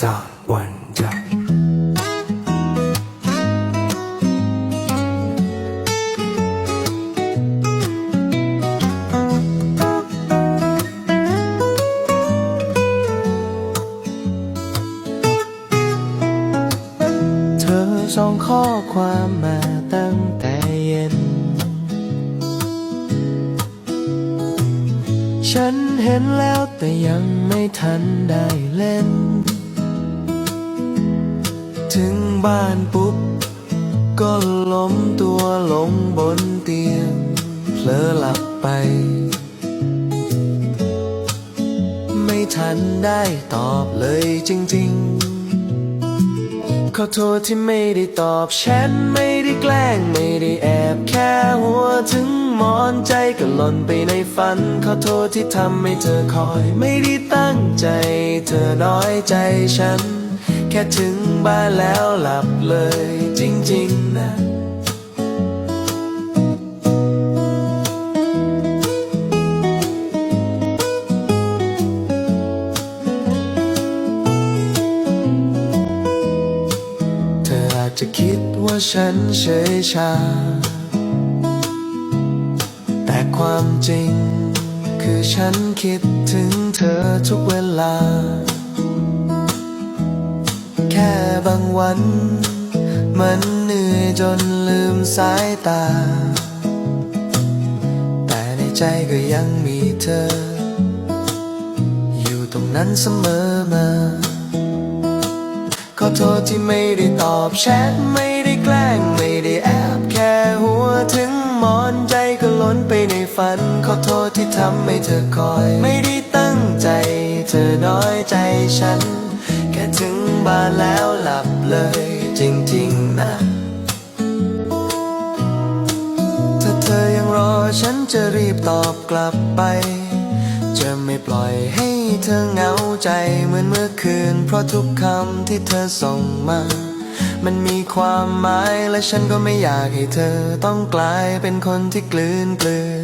จะวัส่งข้อความมาตั้งแต่เย็น ฉันเห็นแล้วแต่ยังไม่ทันได้เล่น บ้านปุ๊บ ก็ล้มตัวลงบนเตียงเผลอหลับไป ไม่ทันได้ตอบเลยจริง ๆ ขอโทษที่ไม่ได้ตอบแชทไม่ได้แกล้งไม่ได้แอบแค่หัวถึงหมอนใจก็หล่นไปในฝัน ขอโทษที่ทำให้เธอคอย ไม่ได้ตั้งใจ เธอน้อยใจฉัน ค่ถึงบ้านแล้วหลับเลย จริง ๆ นะเธออาจจะคิดว่าฉันเฉยชา แต่ความจริง คือฉันคิดถึงเธอทุกเวลา วัน มันเหนื่อยจนลืมสายตา แต่ในใจก็ยังมีเธอ อยู่ตรงนั้นเสมอมา ขอโทษที่ไม่ได้ตอบแชทไม่ได้แกล้งไม่ได้แอบแค่หัวถึงหมอนใจก็ล้นไปในฝัน ขอโทษที่ทำให้เธอคอย ไม่ได้ตั้งใจ เธอน้อยใจฉัน ถึงบ้านแล้วหลับเลยจริงๆนะถ้าเธอยังรอฉันจะรีบตอบกลับไป จะไม่ปล่อยให้เธอเหงาใจเหมือนเมื่อคืน เพราะทุกคำที่เธอส่งมา มันมีความหมายและฉันก็ไม่อยากให้เธอต้องกลายเป็นคนที่กลืนกลืน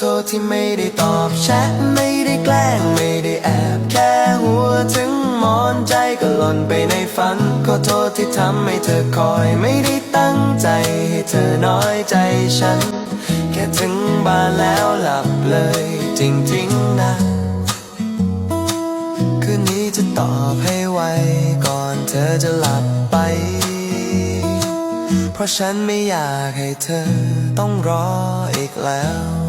โทษที่ไม่ได้ตอบแชทไม่ได้แกล้งไม่ได้แอบแค่หัวถึงหมอนใจก็หล่นไปในฝันขอโทษที่ทำให้เธอคอยไม่ได้ตั้งใจให้เธอน้อยใจฉัน แค่ถึงบ้านแล้วหลับเลย จริงๆนะคืนนี้จะตอบให้ไวก่อนเธอจะหลับไป เพราะฉันไม่อยากให้เธอต้องรออีกแล้ว